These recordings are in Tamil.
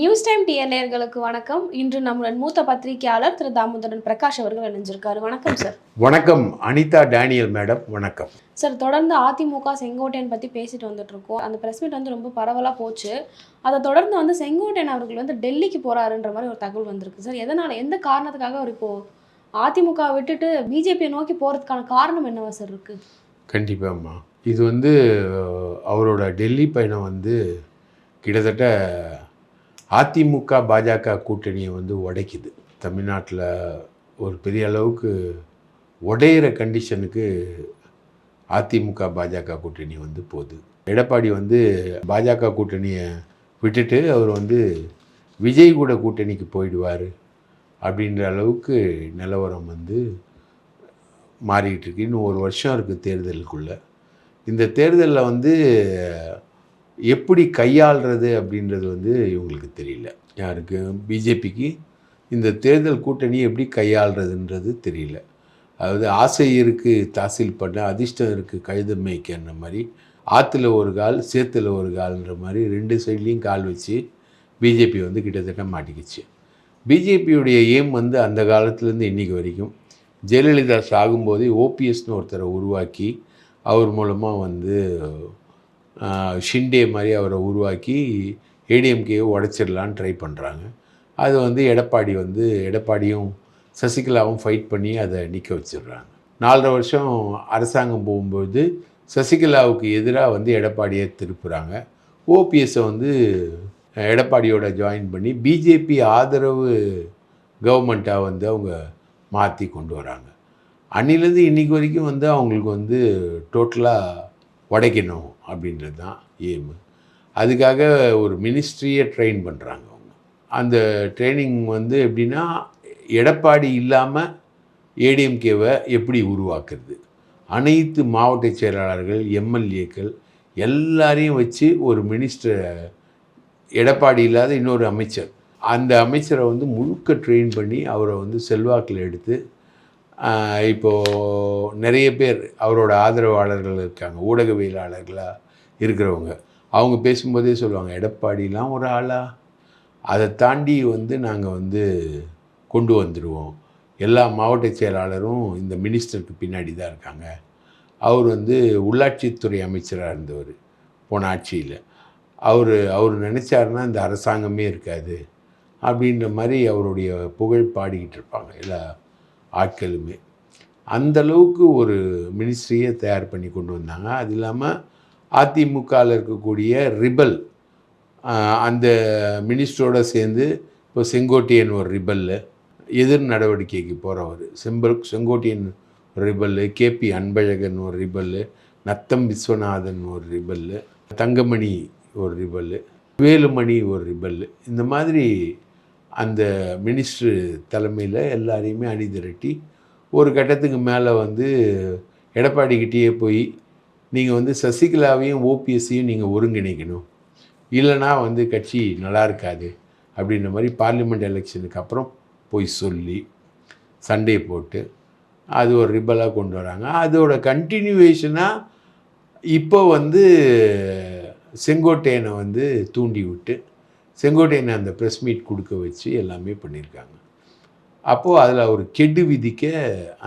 நியூஸ் டைம் டிஎல்ஏர்களுக்கு வணக்கம். இன்று நம்முடன் மூத்த பத்திரிகையாளர் திரு தாமோதரன் பிரகாஷ் அவர்கள் இணைஞ்சிருக்காரு. வணக்கம் சார். வணக்கம் அனிதா டேனியல் மேடம். வணக்கம். சார் தொடர்ந்து அதிமுக செங்கோட்டையன் பற்றி பேசிட்டு வந்துட்டு இருக்கோம் அந்த பிரஸ் மீட் வந்து ரொம்ப பரவலாக போச்சு. அதை தொடர்ந்து வந்து செங்கோட்டையன் அவர்கள் வந்து டெல்லிக்கு போறாருன்ற மாதிரி ஒரு தகவல் வந்திருக்கு சார். எதனால எந்த காரணத்துக்காக அவர் இப்போ அதிமுக விட்டுட்டு பிஜேபியை நோக்கி போறதுக்கான காரணம் என்னவா சார் இருக்கு? கண்டிப்பாம்மா. இது வந்து அவரோட டெல்லி பயணம் வந்து கிட்டத்தட்ட அதிமுக பாஜக கூட்டணியை வந்து உடைக்குது. தமிழ்நாட்டில் ஒரு பெரிய அளவுக்கு உடையிற கண்டிஷனுக்கு அதிமுக பாஜக கூட்டணி வந்து போகுது. எடப்பாடி வந்து பாஜக கூட்டணியை விட்டுட்டு அவர் வந்து விஜய் கூட கூட்டணிக்கு போயிடுவார் அப்படின்ற அளவுக்கு நிலவரம் வந்து மாறிக்கிட்டு இருக்கு. இன்னும் ஒரு வருஷம் இருக்குது தேர்தலுக்குள்ளே. இந்த தேர்தலில் வந்து எப்படி கையாள்றது அப்படின்றது வந்து இவங்களுக்கு தெரியல. யாருக்கு? பிஜேபிக்கு. இந்த தேர்தல் கூட்டணி எப்படி கையாள்றதுன்றது தெரியல. அதாவது ஆசை இருக்குது தாசில் பண்ண அதிர்ஷ்டம் இருக்குது கழுதம் மேய்க்கன்ற மாதிரி ஆற்றுல ஒரு கால் சேத்துல ஒரு கால்ன்ற மாதிரி ரெண்டு சைட்லேயும் கால் வச்சு பிஜேபி வந்து கிட்டத்தட்ட மாட்டிக்கிச்சு. பிஜேபியுடைய எய்ம் வந்து அந்த காலத்துலேருந்து இன்றைக்கி வரைக்கும் ஜெயலலிதா சாகும்போதே ஓபிஎஸ்னு ஒருத்தரை உருவாக்கி அவர் மூலமாக வந்து ஷிண்டே மாதிரி அவரை உருவாக்கி ஏடிஎம்கேயை உடைச்சிடலான்னு ட்ரை பண்ணுறாங்க அது வந்து எடப்பாடி வந்து எடப்பாடியும் சசிகலாவும் ஃபைட் பண்ணி அதை நிற்க வச்சிடுறாங்க. நாலரை வருஷம் அரசாங்கம் போகும்போது சசிகலாவுக்கு எதிராக வந்து எடப்பாடியை திருப்புகிறாங்க ஓபிஎஸ்ஸை வந்து எடப்பாடியோட ஜாயின் பண்ணி பிஜேபி ஆதரவு கவர்மெண்ட்டாக வந்து அவங்க மாற்றி கொண்டு வராங்க. அன்னிலேருந்து இன்னைக்கு வரைக்கும் வந்து அவங்களுக்கு வந்து டோட்டலாக உடைக்கணும். அப்படின்றது தான் எய்மு அதுக்காக ஒரு மினிஸ்ட்ரியை ட்ரெயின் பண்ணுறாங்க அவங்க. அந்த ட்ரைனிங் வந்து எப்படின்னா எடப்பாடி இல்லாமல் ஏடிஎம்கேவை எப்படி உருவாக்குறது? அனைத்து மாவட்ட செயலாளர்கள் எம்எல்ஏக்கள் எல்லாரையும் வச்சு ஒரு மினிஸ்டர் எடப்பாடி இல்லாத இன்னொரு அமைச்சர். அந்த அமைச்சரை வந்து முழுக்க ட்ரெயின் பண்ணி அவரை வந்து செல்வாக்கில் எடுத்து இப்போது இப்போ நிறைய பேர் அவரோட ஆதரவாளர்கள் இருக்காங்க ஊடகவியலாளர்களாக இருக்கிறவங்க. அவங்க பேசும்போதே சொல்லுவாங்க எடப்பாடிலாம் ஒரு ஆளா? அதை தாண்டி வந்து நாங்கள் வந்து கொண்டு வந்துடுவோம் எல்லா மாவட்ட செயலாளரும் இந்த மினிஸ்டருக்கு பின்னாடி தான் இருக்காங்க. அவர் வந்து உள்ளாட்சித்துறை அமைச்சராக இருந்தவர் போன ஆட்சியில். அவர் அவர் நினச்சாருன்னா இந்த அரசாங்கமே இருக்காது. அப்படின்ற மாதிரி அவருடைய புகழ் பாடிக்கிட்டு இருப்பாங்க எல்லா ஆட்களுமே. அந்தளவுக்கு ஒரு மினிஸ்ட்ரியை தயார் பண்ணி கொண்டு வந்தாங்க. அது இல்லாமல் அதிமுகவில் இருக்கக்கூடிய ரிபல் அந்த மினிஸ்டரோடு சேர்ந்து இப்போ செங்கோட்டையன் ஒரு ரிபல்லு எதிர் நடவடிக்கைக்கு போகிறவர் செம்பல் செங்கோட்டையன் ஒரு ரிபல்லு கேபி அன்பழகன் ஒரு ரிபல்லு நத்தம் விஸ்வநாதன் ஒரு ரிபல்லு தங்கமணி ஒரு ரிபல்லு வேலுமணி ஒரு ரிபல்லு இந்த மாதிரி அந்த மினிஸ்டர் தலைமையில் எல்லாரையுமே அணி திரட்டி ஒரு கட்டத்துக்கு மேலே வந்து எடப்பாடிக்கிட்டேயே போய் நீங்கள் வந்து சசிகலாவையும் ஓபிஎஸ்ஸையும் நீங்கள் ஒருங்கிணைக்கணும். இல்லைனா வந்து கட்சி நல்லா இருக்காது அப்படின்ற மாதிரி பார்லிமெண்ட் எலெக்ஷனுக்கு அப்புறம் போய் சொல்லி சண்டே போட்டு அது ஒரு ரிப்பலாக கொண்டு வராங்க. அதோட கண்டினியூவேஷனாக இப்போ வந்து செங்கோட்டையனை வந்து தூண்டி விட்டு செங்கோட்டையனை அந்த ப்ரெஸ் மீட் கொடுக்க வச்சு எல்லாமே பண்ணியிருக்காங்க. அப்போது அதில் அவர் கெடு விதிக்க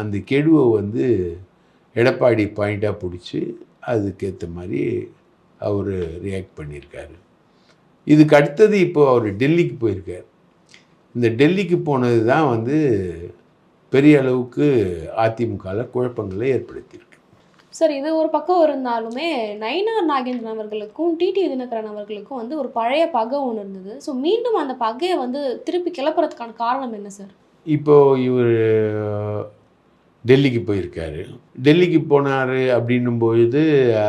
அந்த கெடுவை வந்து எடப்பாடி பாயிண்ட்டாக பிடிச்சி அதுக்கேற்ற மாதிரி அவர் ரியாக்ட் பண்ணியிருக்காரு. இதுக்கு அடுத்தது இப்போ அவர் டெல்லிக்கு போயிருக்கார். இந்த டெல்லிக்கு போனது தான் வந்து பெரிய அளவுக்கு அதிமுகவில் குழப்பங்களை ஏற்படுத்தியிருக்கு. சார் இது ஒரு பக்கம் இருந்தாலுமே நயினார் நாகேந்திரன் அவர்களுக்கும் டிடி தினகரன் அவர்களுக்கும் வந்து ஒரு பழைய பகை ஒன்று இருந்தது. ஸோ மீண்டும் அந்த பகையை வந்து திருப்பி கிளப்புறதுக்கான காரணம் என்ன சார்? இப்போ இவர் டெல்லிக்கு போயிருக்காரு. டெல்லிக்கு போனார் அப்படின்னும் பொழுது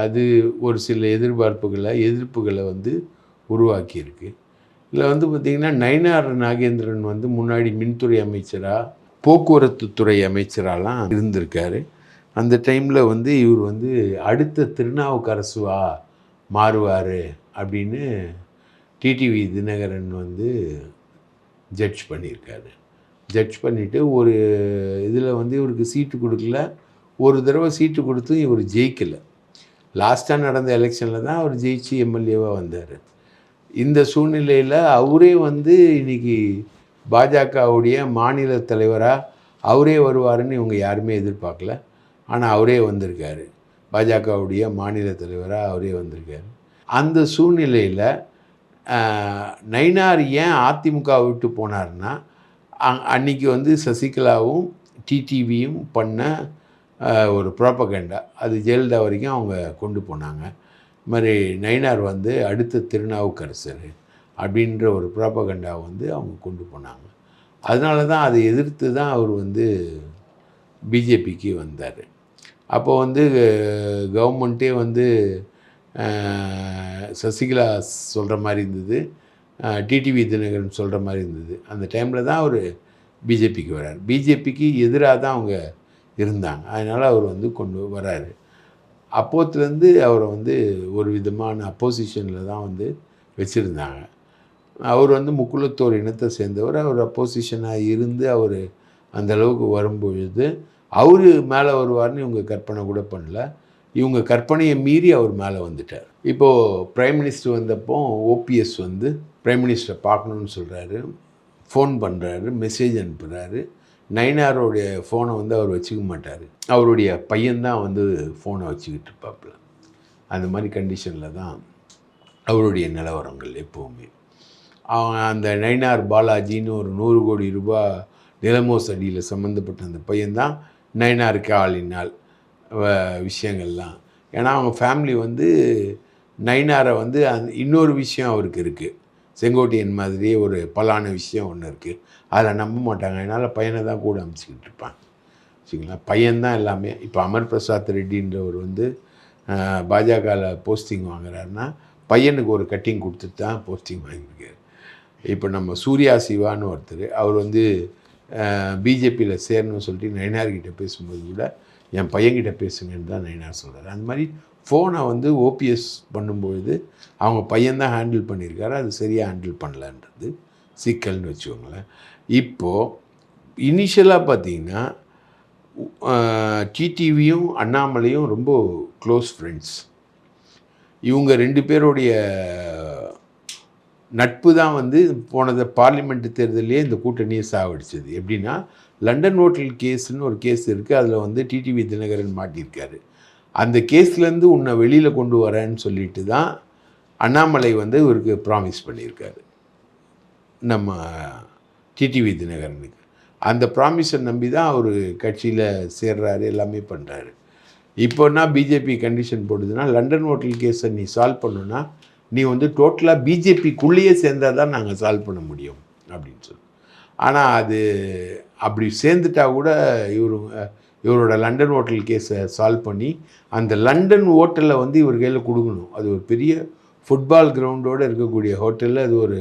அது ஒரு சில எதிர்பார்ப்புகளை எதிர்ப்புகளை வந்து உருவாக்கியிருக்கு. இதில் வந்து பார்த்திங்கன்னா நயினார் நாகேந்திரன் வந்து முன்னாடி மின்துறை அமைச்சராக போக்குவரத்து துறை அமைச்சராலாம் இருந்திருக்காரு. அந்த டைமில் வந்து இவர் வந்து அடுத்த திருநாவுக்கரசுவா மாறுவார் அப்படின்னு டிடிவி தினகரன் வந்து ஜட்ஜ் பண்ணியிருக்காரு. ஜட்ஜ் பண்ணிவிட்டு ஒரு இதில் வந்து இவருக்கு சீட்டு கொடுக்கல. ஒரு தடவை சீட்டு கொடுத்தும் இவர் ஜெயிக்கலை. லாஸ்ட்டாக நடந்த எலெக்ஷனில் தான் அவர் ஜெயிச்சு எம்எல்ஏவாக வந்தார். இந்த சூழ்நிலையில் அவரே வந்து இன்றைக்கி பாஜகவுடைய மாநில தலைவராக அவரே வருவாருன்னு இவங்க யாருமே எதிர்பார்க்கல. ஆனால் அவரே வந்திருக்காரு. பாஜகவுடைய மாநில தலைவராக அவரே வந்திருக்காரு. அந்த சூழ்நிலையில் நயினார் ஏன் அதிமுக விட்டு போனார்னா அ- அன்னைக்கு வந்து சசிகலாவும் டிடிவியும் பண்ண ஒரு ப்ராப்பகண்டா அது ஜெயலலிதா வரைக்கும் அவங்க கொண்டு போனாங்க. இது மாதிரி நயினார் வந்து அடுத்த திருநாவுக்கரசர் அப்படின்ற ஒரு ப்ராப்பகண்டா வந்து அவங்க கொண்டு போனாங்க. அதனால தான் அதை எதிர்த்து தான் அவர் வந்து பிஜேபிக்கு வந்தார். அப்போ வந்து கவர்மெண்ட்டே வந்து சசிகலா சொல்கிற மாதிரி இருந்தது. டிடிவி தினகரன் சொல்கிற மாதிரி இருந்தது. அந்த டைமில் தான் அவர் பிஜேபிக்கு வரார். பிஜேபிக்கு எதிராக தான் அவங்க இருந்தாங்க. அதனால் அவர் வந்து கொண்டு வராரு. அப்போத்துலேருந்து அவரை வந்து ஒரு விதமான அப்போசிஷனில் தான் வந்து வச்சுருந்தாங்க. அவர் வந்து முக்குலத்தோர் இனத்தை சேர்ந்தவர். அவர் அப்போசிஷனாக இருந்து அவர் அந்தளவுக்கு வரும்பொழுது அவர் மேலே வருவார்னு இவங்க கற்பனை கூட பண்ணல. இவங்க கற்பனையை மீறி அவர் மேலே வந்துட்டார். இப்போது ப்ரைம் மினிஸ்டர் வந்தப்போ ஓபிஎஸ் வந்து ப்ரைம் மினிஸ்டரை பார்க்கணுன்னு சொல்கிறாரு ஃபோன் பண்ணுறாரு மெசேஜ் அனுப்புகிறாரு நைனாருடைய ஃபோனை வந்து அவர் வச்சுக்க மாட்டார். அவருடைய பையன்தான் வந்து ஃபோனை வச்சுக்கிட்டு இருப்பாப்புல. அந்த மாதிரி கண்டிஷனில் தான் அவருடைய நிலவரங்கள் எப்போவுமே. அவன் அந்த நைனார் பாலாஜின்னு ஒரு நூறு கோடி ரூபாய் நிலமோசடியில் சம்மந்தப்பட்ட அந்த பையன்தான் நைனாருக்கு ஆளினால் வ- விஷயங்கள்லாம். ஏன்னா அவங்க ஃபேமிலி வந்து நைனாரை வந்து அந் இன்னொரு விஷயம் அவருக்கு இருக்குது செங்கோட்டையன் மாதிரியே ஒரு பலான விஷயம் ஒன்று இருக்குது அதில் நம்ப மாட்டாங்க. அதனால் பையனை தான் கூட அனுப்பிச்சிக்கிட்டு இருப்பாங்க. சரிங்களா? பையன்தான் எல்லாமே. இப்போ அமர் பிரசாத் ரெட்டின்றவர் வந்து பாஜகவில் போஸ்டிங் வாங்குறாருன்னா பையனுக்கு ஒரு கட்டிங் கொடுத்துட்டு தான் போஸ்டிங் வாங்கியிருக்காரு. இப்போ நம்ம சூர்யா சிவான்னு ஒருத்தர் அவர் வந்து பிஜேபியில் சேரணும்னு சொல்லிட்டு நயினார்கிட்ட பேசும்போது கூட என் பையன்கிட்ட பேசுங்கன்னு தான் நயனார் சொல்கிறார் அந்த மாதிரி ஃபோனை வந்து ஓபிஎஸ் பண்ணும்பொழுது அவங்க பையன்தான் ஹேண்டில் பண்ணியிருக்காரு அது சரியாக ஹேண்டில் பண்ணலன்றது சிக்கல்னு வச்சுக்கோங்களேன். இப்போது இனிஷியலாக பார்த்தீங்கன்னா டிடிவியும் அண்ணாமலையும் ரொம்ப க்ளோஸ் ஃப்ரெண்ட்ஸ் இவங்க ரெண்டு பேருடைய நட்பு தான் வந்து போனது பார்லிமெண்ட் தேர்தலே இந்த கூட்டணியை சாவடிச்சது எப்படின்னா லண்டன் ஹோட்டல் கேஸ்னு ஒரு கேஸ் இருக்குது அதில் வந்து டிடிவி தினகரன் மாட்டியிருக்காரு. அந்த கேஸ்லேருந்து உன்னை வெளியில் கொண்டு வரேன்னு சொல்லிட்டு தான் அண்ணாமலை வந்து இவருக்கு ப்ராமிஸ் பண்ணியிருக்காரு. நம்ம டிடிவி தினகரனுக்கு. அந்த ப்ராமிஸை நம்பி தான் அவர் கட்சியில் சேர்றாரு எல்லாமே பண்ணுறாரு இப்போன்னா பிஜேபி கண்டிஷன் போடுதுன்னா லண்டன் ஹோட்டல் கேஸை நீ சால்வ் பண்ணுன்னா நீ வந்து டோட்டலாக பிஜேபிக்குள்ளேயே சேர்ந்தால் தான் நாங்கள் சால்வ் பண்ண முடியும் அப்படின்னு சொல்லி. ஆனால் அது அப்படி சேர்ந்துட்டா கூட இவரு இவரோட லண்டன் ஹோட்டல் கேஸை சால்வ் பண்ணி அந்த லண்டன் ஹோட்டலில் வந்து இவர் கையில் கொடுக்கணும். அது ஒரு பெரிய ஃபுட்பால் கிரவுண்டோடு இருக்கக்கூடிய ஹோட்டலில் அது ஒரு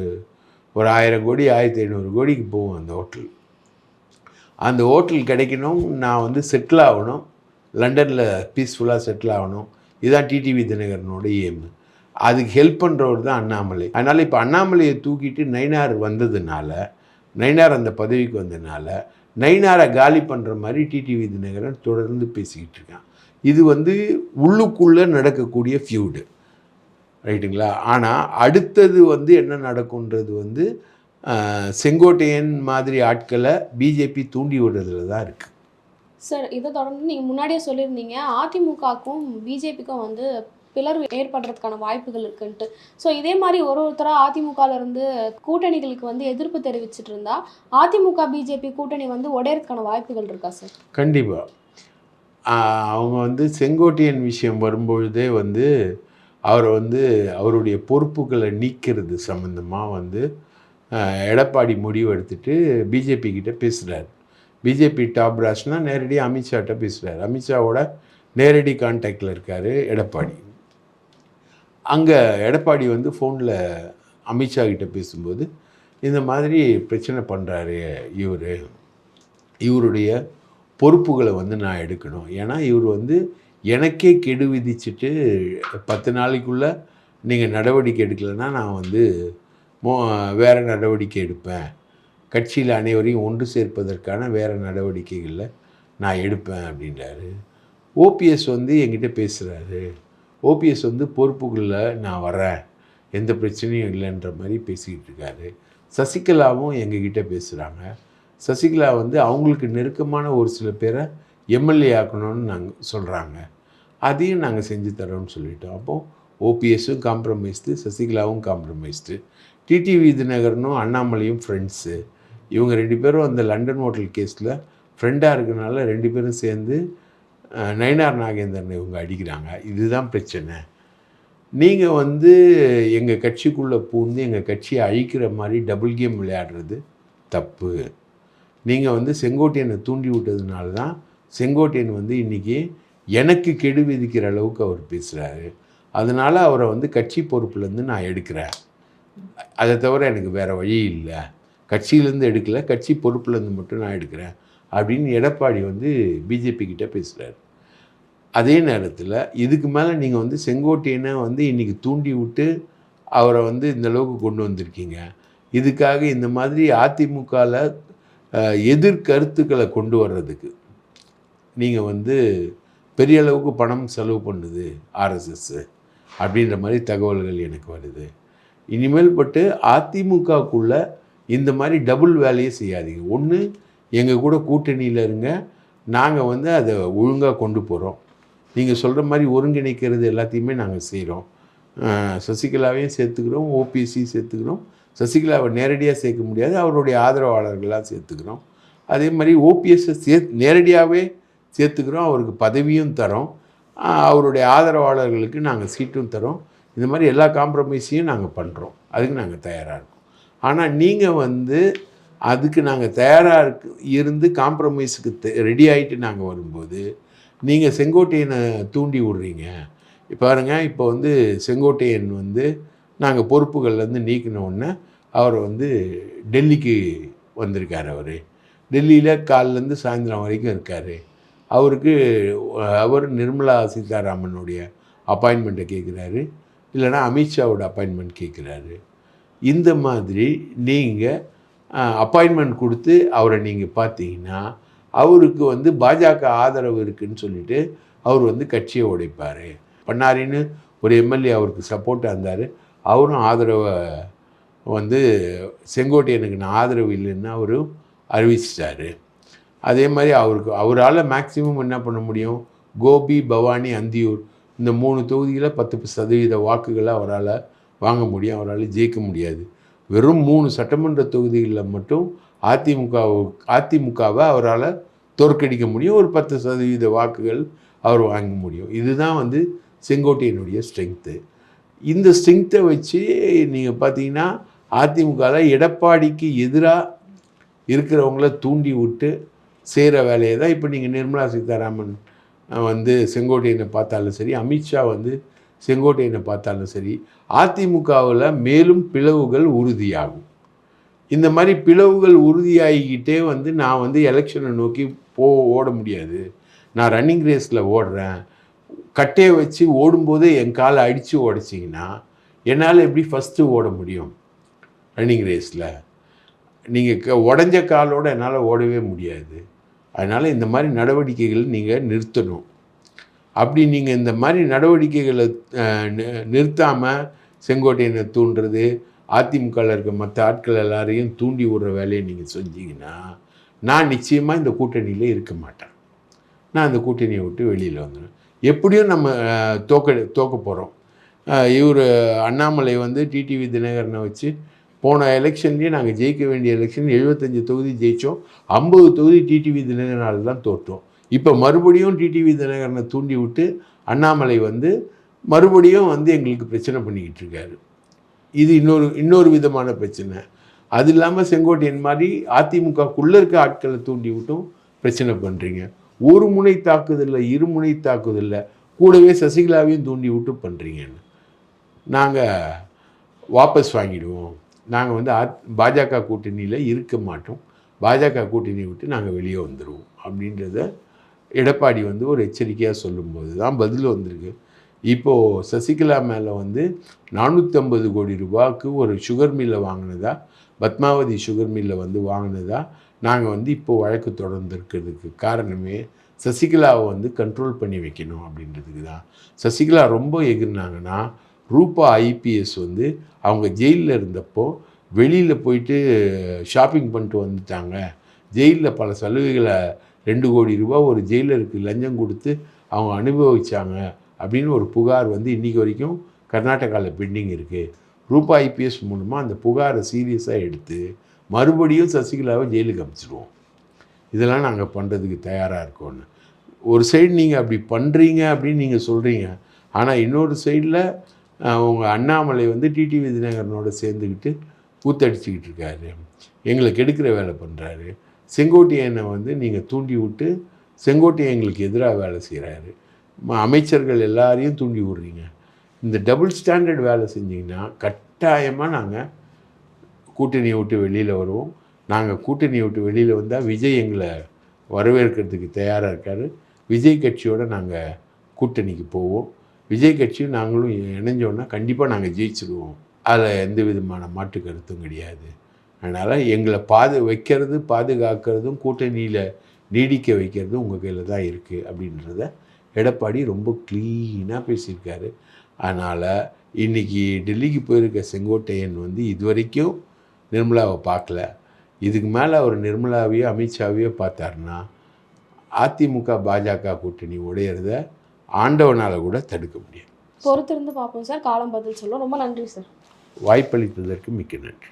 ஒரு ஆயிரம் கோடி ஆயிரத்தி ஐநூறு கோடிக்கு போகும் அந்த ஹோட்டல் அந்த ஹோட்டல் கிடைக்கணும் நான் வந்து செட்டில் ஆகணும். லண்டனில் பீஸ்ஃபுல்லாக செட்டில் ஆகணும். இதுதான் டிடிவி தினகரனோட எய்மு அதுக்கு ஹெல்ப் பண்ணுறவர் தான் அண்ணாமலை. அதனால் இப்போ அண்ணாமலையை தூக்கிட்டு நைனார் வந்ததுனால நைனார் அந்த பதவிக்கு வந்ததுனால நைனாரை காலி பண்ணுற மாதிரி டிடிவி தினகரன் தொடர்ந்து பேசிக்கிட்டு இருக்கான். இது வந்து உள்ளுக்குள்ளே நடக்கக்கூடிய ஃபியூடு ரைட்டுங்களா? ஆனால் அடுத்தது வந்து என்ன நடக்குன்றது வந்து செங்கோட்டையன் மாதிரி ஆட்களை பிஜேபி தூண்டி விடுறதுல தான் இருக்குது சார் இதை தொடர்ந்து நீங்கள் முன்னாடியே சொல்லியிருந்தீங்க. அதிமுகவுக்கும் பிஜேபிக்கும் வந்து பிளர்வு ஏற்படுறதுக்கான வாய்ப்புகள் இருக்குன்ட்டு. ஸோ இதே மாதிரி ஒரு ஒருத்தராக அதிமுகல இருந்து கூட்டணிகளுக்கு வந்து எதிர்ப்பு தெரிவிச்சிட்டு இருந்தா அதிமுக பிஜேபி கூட்டணி வந்து உடையறதுக்கான வாய்ப்புகள் இருக்கா சார் கண்டிப்பாக அவங்க வந்து செங்கோட்டையன் விஷயம் வரும்பொழுதே வந்து அவரை வந்து அவருடைய பொறுப்புகளை நீக்கிறது சம்மந்தமாக வந்து எடப்பாடி முடிவு எடுத்துட்டு பிஜேபி கிட்டே பேசுகிறார் பிஜேபி டாப் ராஷ்னா நேரடியாக அமித்ஷாட்ட பேசுகிறார் அமித்ஷாவோட நேரடி கான்டாக்டில் இருக்கார் எடப்பாடி. அங்கே எடப்பாடி வந்து ஃபோனில் அமித்ஷா கிட்ட பேசும்போது இந்த மாதிரி பிரச்சனை பண்ணுறாரு இவர். இவருடைய பொறுப்புகளை வந்து நான் எடுக்கணும். ஏன்னா இவர் வந்து எனக்கே கெடு விதிச்சுட்டு பத்து நாளைக்குள்ளே நீங்கள் நடவடிக்கை எடுக்கலைன்னா நான் வந்து மோ வேறு நடவடிக்கை எடுப்பேன். கட்சியில் அனைவரையும் ஒன்று சேர்ப்பதற்கான வேறு நடவடிக்கைகளில் நான் எடுப்பேன் அப்படின்றாரு. ஓபிஎஸ் வந்து என்கிட்ட பேசுகிறாரு ஓபிஎஸ் வந்து பொறுப்புக்குள்ள நான் வரேன் எந்த பிரச்சனையும் இல்லைன்ற மாதிரி பேசிக்கிட்டு இருக்காரு. சசிகலாவும் எங்ககிட்ட பேசுகிறாங்க சசிகலா வந்து அவங்களுக்கு நெருக்கமான ஒரு சில பேரை எம்எல்ஏ ஆக்கணும்னு நாங்கள் சொல்கிறாங்க அதையும் நாங்கள் செஞ்சு தரோம்னு சொல்லிட்டோம். அப்போது ஓபிஎஸும் காம்ப்ரமைஸ்டு சசிகலாவும் காம்ப்ரமைஸ்டு டிடிவி தினகரனும் அண்ணாமலையும் ஃப்ரெண்ட்ஸு இவங்க ரெண்டு பேரும் அந்த லண்டன் ஹோட்டல் கேஸில் ஃப்ரெண்டாக இருக்கனால ரெண்டு பேரும் சேர்ந்து நயினார் நாகேந்திரனை இவங்க அடிக்கிறாங்க. இதுதான் பிரச்சனை. நீங்கள் வந்து எங்கள் கட்சிக்குள்ளே பூந்து எங்கள் கட்சியை அழிக்கிற மாதிரி டபுள் கேம் விளையாடுறது தப்பு. நீங்கள் வந்து செங்கோட்டையனை தூண்டி விட்டதுனால தான் செங்கோட்டையன் வந்து இன்றைக்கி எனக்கு கெடு விதிக்கிற அளவுக்கு அவர் பேசுகிறாரு அதனால் அவரை வந்து கட்சி பொறுப்புலேருந்து நான் எடுக்கிறேன். அதை தவிர எனக்கு வேறு வழி இல்லை. கட்சியிலேருந்து எடுக்கல கட்சி பொறுப்புலேருந்து மட்டும் நான் எடுக்கிறேன். அப்படின்னு எடப்பாடி வந்து பிஜேபி கிட்ட பேசுகிறார் அதே நேரத்தில் இதுக்கு மேலே நீங்கள் வந்து செங்கோட்டையனை வந்து இன்றைக்கி தூண்டி விட்டு அவரை வந்து இந்த அளவுக்கு கொண்டு வந்திருக்கீங்க. இதுக்காக இந்த மாதிரி அதிமுகவில் எதிர்கருத்துக்களை கொண்டு வர்றதுக்கு நீங்கள் வந்து பெரிய அளவுக்கு பணம் செலவு பண்ணுது ஆர்எஸ்எஸ் அப்படின்ற மாதிரி தகவல்கள் எனக்கு வருது. இனிமேல் பட்டு அதிமுகக்குள்ள இந்த மாதிரி டபுள் வேலையை செய்யாதீங்க. ஒன்று எங்கள் கூட கூட்டணியில் இருங்க. நாங்கள் வந்து அதை ஒழுங்காக கொண்டு போகிறோம் நீங்கள் சொல்கிற மாதிரி ஒருங்கிணைக்கிறது எல்லாத்தையுமே நாங்கள் செய்கிறோம் சசிகலாவையும் சேர்த்துக்கிறோம் ஓபிஎஸ்சியும் சேர்த்துக்கிறோம். சசிகலாவை நேரடியாக சேர்க்க முடியாது அவருடைய ஆதரவாளர்களாக சேர்த்துக்கிறோம். அதே மாதிரி ஓபிஎஸ்ஸை சே நேரடியாகவே சேர்த்துக்கிறோம் அவருக்கு பதவியும் தரோம். அவருடைய ஆதரவாளர்களுக்கு நாங்கள் சீட்டும் தரோம். இந்த மாதிரி எல்லா காம்ப்ரமைஸையும் நாங்கள் பண்ணுறோம் அதுக்கு நாங்கள் தயாராக இருக்கோம். ஆனால் நீங்கள் வந்து அதுக்கு நாங்கள் தயாராக இருக்கு இருந்து காம்ப்ரமைஸுக்கு ரெடி ஆகிட்டு நாங்கள் வரும்போது நீங்கள் செங்கோட்டையனை தூண்டி விடுறீங்க. இப்போ பாருங்க இப்போ வந்து செங்கோட்டையன் வந்து நாங்கள் பொறுப்புகள்லேருந்து நீக்கினோடனே அவரை அவர் வந்து டெல்லிக்கு வந்திருக்கார் அவர். டெல்லியில் காலிலேருந்து சாயந்தரம் வரைக்கும் இருக்கார். அவருக்கு அவர் நிர்மலா சீதாராமனுடைய அப்பாயின்மெண்ட்டை கேட்குறாரு இல்லைனா அமித்ஷாவோட அப்பாயின்மெண்ட் கேட்குறாரு இந்த மாதிரி நீங்கள் அப்பாயின்மெண்ட் கொடுத்து அவரை நீங்கள் பார்த்தீங்கன்னா அவருக்கு வந்து பாஜக ஆதரவு இருக்குன்னு சொல்லிட்டு அவர் வந்து கட்சியை உடைப்பார். பண்ணாரின்னு ஒரு எம்எல்ஏ அவருக்கு சப்போர்ட்டாக இருந்தார். அவரும் ஆதரவை வந்து செங்கோட்டையனுக்கு நான் ஆதரவு இல்லைன்னு அவரும் அறிவிச்சிட்டாரு. அதே மாதிரி அவருக்கு அவரால் மேக்சிமம் என்ன பண்ண முடியும்? கோபி பவானி அந்தியூர் இந்த மூணு தொகுதியில் பத்து சதவீத வாக்குகளை அவரால் வாங்க முடியும். அவரால் ஜெயிக்க முடியாது. வெறும் மூணு சட்டமன்ற தொகுதிகளில் மட்டும் அதிமுக அதிமுகவை அவரால் தோற்கடிக்க முடியும். ஒரு பத்து சதவீத வாக்குகள் அவர் வாங்க முடியும். இதுதான் வந்து செங்கோட்டையனுடைய ஸ்ட்ரென்த்து இந்த ஸ்ட்ரென்த்தை வச்சு நீங்கள் பார்த்தீங்கன்னா அதிமுகவில் எடப்பாடிக்கு எதிராக இருக்கிறவங்கள தூண்டி விட்டு செய்கிற வேலையை தான் இப்போ நீங்கள் நிர்மலா சீதாராமன் வந்து செங்கோட்டையனை பார்த்தாலும் சரி அமித்ஷா வந்து செங்கோட்டையனை பார்த்தாலும் சரி அதிமுகவில் மேலும் பிளவுகள் உறுதியாகும். இந்த மாதிரி பிளவுகள் உறுதியாகிக்கிட்டே வந்து நான் வந்து எலெக்ஷனை நோக்கி போ ஓட முடியாது. நான் ரன்னிங் ரேஸில் ஓடுறேன். கட்டையை வச்சு ஓடும்போதே என் காலை அடித்து உடைச்சிங்கன்னா என்னால் எப்படி ஃபஸ்ட்டு ஓட முடியும் ரன்னிங் ரேஸில் நீங்கள் க உடஞ்ச காலோடு என்னால் ஓடவே முடியாது. அதனால் இந்த மாதிரி நடவடிக்கைகள் நீங்கள் நிறுத்தணும். அப்படி நீங்கள் இந்த மாதிரி நடவடிக்கைகளை நிறுத்தாமல் செங்கோட்டையனை தூண்டுறது அதிமுகவில் இருக்க மற்ற ஆட்கள் எல்லாரையும் தூண்டி விடுற வேலையை நீங்கள் செஞ்சீங்கன்னா நான் நிச்சயமாக இந்த கூட்டணியில் இருக்க மாட்டேன். நான் அந்த கூட்டணியை விட்டு வெளியில் வந்துடுவேன். எப்படியும் நம்ம தோக்க தோக்க போகிறோம் இவர் அண்ணாமலை வந்து டிடிவி தினகரனை வச்சு போன எலெக்ஷன்லேயே நாங்கள் ஜெயிக்க வேண்டிய எலெக்ஷன் எழுபத்தஞ்சு தொகுதி ஜெயித்தோம் ஐம்பது தொகுதி டிடிவி தினகரனால் தான் தோற்றோம். இப்போ மறுபடியும் டிடிவி தினகரனை தூண்டி விட்டு அண்ணாமலை வந்து மறுபடியும் வந்து எங்களுக்கு பிரச்சனை பண்ணிக்கிட்டு இருக்காரு. இது இன்னொரு இன்னொரு விதமான பிரச்சனை. அது இல்லாமல் செங்கோட்டையன் மாதிரி அதிமுகக்குள்ளே இருக்க ஆட்களை தூண்டி விட்டும் பிரச்சனை பண்ணுறீங்க ஒரு முனை தாக்குதலில் இருமுனை தாக்குதலில் கூடவே சசிகலாவையும் தூண்டி விட்டு பண்ணுறீங்கன்னு நாங்கள் வாபஸ் வாங்கிடுவோம். நாங்கள் வந்து ஆத் பாஜக கூட்டணியில் இருக்க மாட்டோம். பாஜக கூட்டணியை விட்டு நாங்கள் வெளியே வந்துடுவோம் அப்படின்றத எடப்பாடி வந்து ஒரு எச்சரிக்கையாக சொல்லும்போது தான் பதில் வந்திருக்கு. இப்போது சசிகலா மேலே வந்து நானூற்றம்பது கோடி ரூபாய்க்கு ஒரு சுகர் மில்லை வாங்கினதா? பத்மாவதி சுகர் மில்லை வந்து வாங்கினதா? நாங்கள் வந்து இப்போது வழக்கு தொடர்ந்துருக்கிறதுக்கு காரணமே சசிகலாவை வந்து கண்ட்ரோல் பண்ணி வைக்கணும் அப்படின்றதுக்கு தான் சசிகலா ரொம்ப எகிர்னாங்கன்னா ரூபா ஐபிஎஸ் வந்து அவங்க ஜெயிலில் இருந்தப்போ வெளியில் போயிட்டு ஷாப்பிங் பண்ணிட்டு வந்துட்டாங்க. ஜெயிலில் பல சலுகைகளை ரெண்டு கோடி ரூபாய் ஒரு ஜெயிலருக்கு லஞ்சம் கொடுத்து அவங்க அனுபவிச்சாங்க அப்படின்னு ஒரு புகார் வந்து இன்றைக்கி வரைக்கும் கர்நாடகாவில் பெண்டிங் இருக்குது ரூபா ஐபிஎஸ் மூலமாக அந்த புகாரை சீரியஸாக எடுத்து மறுபடியும் சசிகலாவை ஜெயிலுக்கு அனுப்பிச்சிடுவோம் இதெல்லாம் நாங்கள் பண்ணுறதுக்கு தயாராக இருக்கோன்னு ஒரு சைடு நீங்கள் அப்படி பண்ணுறீங்க அப்படின்னு நீங்கள் சொல்கிறீங்க ஆனால் இன்னொரு சைடில் உங்கள் அண்ணாமலை வந்து டிடி தினகரனோட சேர்ந்துக்கிட்டு கூத்தடிச்சுக்கிட்டு இருக்காரு. எங்களை கெடுக்கிற வேலை பண்ணுறாரு செங்கோட்டையனை வந்து நீங்கள் தூண்டி விட்டு செங்கோட்டையங்களுக்கு எதிராக வேலை செய்கிறாரு அமைச்சர்கள் எல்லாரையும் தூண்டி விடுறீங்க. இந்த டபுள் ஸ்டாண்டர்ட் வேலை செஞ்சீங்கன்னா கட்டாயமாக நாங்கள் கூட்டணியை விட்டு வெளியில் வருவோம். நாங்கள் கூட்டணியை விட்டு வெளியில் வந்தால் விஜய் எங்களை வரவேற்கிறதுக்கு தயாராக இருக்கார். விஜய் கட்சியோடு நாங்கள் கூட்டணிக்கு போவோம். விஜய் கட்சியும் நாங்களும் இணைஞ்சோன்னா கண்டிப்பாக நாங்கள் ஜெயிச்சிடுவோம் அதில் எந்த விதமான மாற்று கருத்தும் கிடையாது. அதனால் எங்களை பாது வைக்கிறது பாதுகாக்கிறதும் கூட்டணியில் நீடிக்க வைக்கிறதும் உங்கள் கையில் தான் இருக்குது அப்படின்றத எடப்பாடி ரொம்ப க்ளீனாக பேசியிருக்காரு. அதனால் இன்றைக்கி டெல்லிக்கு போயிருக்க செங்கோட்டையன் வந்து இது வரைக்கும் நிர்மலாவை பார்க்கல. இதுக்கு மேலே அவர் நிர்மலாவையோ அமித்ஷாவையோ பார்த்தாருன்னா அதிமுக பாஜக கூட்டணி உடையிறத ஆண்டவனால் கூட தடுக்க முடியாது. பொறுத்திருந்து பார்ப்போம் சார். காலம் பதில் சொல்லும். ரொம்ப நன்றி சார். வாய்ப்பளித்ததற்கு மிக்க நன்றி.